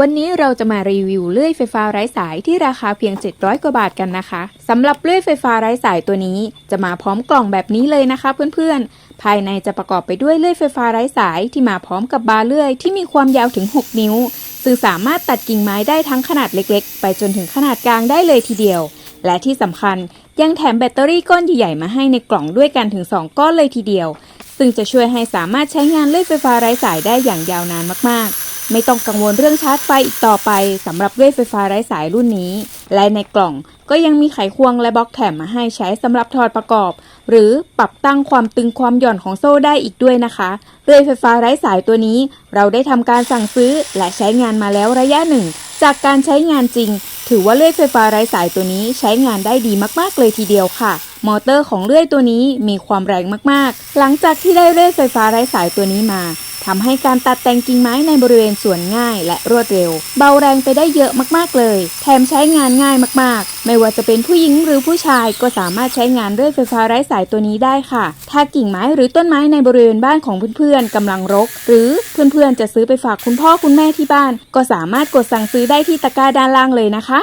วันนี้เราจะมารีวิวเลื่อยไฟฟ้าไร้สายที่ราคาเพียง 700 กว่าบาทกันนะคะสำหรับเลื่อยไฟฟ้าไร้สายตัวนี้จะมาพร้อมกล่องแบบนี้เลยนะคะเพื่อนๆ ภายในจะประกอบไปด้วยเลื่อยไฟฟ้าไร้สายที่มาพร้อมกับบาร์เลื่อยที่มีความยาวถึง 6 นิ้ว ซึ่งสามารถตัดกิ่งไม้ได้ทั้งขนาดเล็กๆ ไปจนถึงขนาดกลางได้เลยทีเดียว และที่สำคัญยังแถมแบตเตอรี่ก้อนใหญ่ๆมาให้ในกล่องด้วยกันถึง 2 ก้อนเลยทีเดียว ซึ่งจะช่วยให้สามารถใช้งานเลื่อยไฟฟ้าไร้สายได้อย่างยาวนานมากๆ ไม่ต้องกังวลเรื่องชาร์จไฟอีกต่อไปสำหรับเลื่อยไฟฟ้าไร้สายรุ่นนี้ และในกล่องก็ยังมีไขควงและบล็อกแถมมาให้ใช้สำหรับถอดประกอบ หรือปรับตั้งความตึงความหย่อนของโซ่ได้อีกด้วยนะคะเลื่อยไฟฟ้าไร้สายตัวนี้ เราได้ทำการสั่งซื้อและใช้งานมาแล้วระยะหนึ่ง จากการใช้งานจริง ถือว่าเลื่อยไฟฟ้าไร้สายตัวนี้ใช้งานได้ดีมากๆเลยทีเดียวค่ะมอเตอร์ของเลื่อยตัวนี้มีความแรงมากๆ หลังจากที่ได้เลื่อยไฟฟ้าไร้สายตัวนี้มา ทำให้การตัดแต่งกิ่งไม้ในบริเวณสวนง่ายและรวดเร็ว เบาแรงไปได้เยอะมากๆเลย แถมใช้งานง่ายมากๆ ไม่ว่าจะเป็นผู้หญิงหรือผู้ชายก็สามารถใช้งานเลื่อยไฟฟ้าไร้สายตัวนี้ได้ค่ะ ถ้ากิ่งไม้หรือต้นไม้ในบริเวณบ้านของเพื่อนๆกำลังรก หรือเพื่อนๆจะซื้อไปฝากคุณพ่อคุณแม่ที่บ้าน ก็สามารถกดสั่งซื้อได้ที่ตะกร้าด้านล่างเลยนะคะ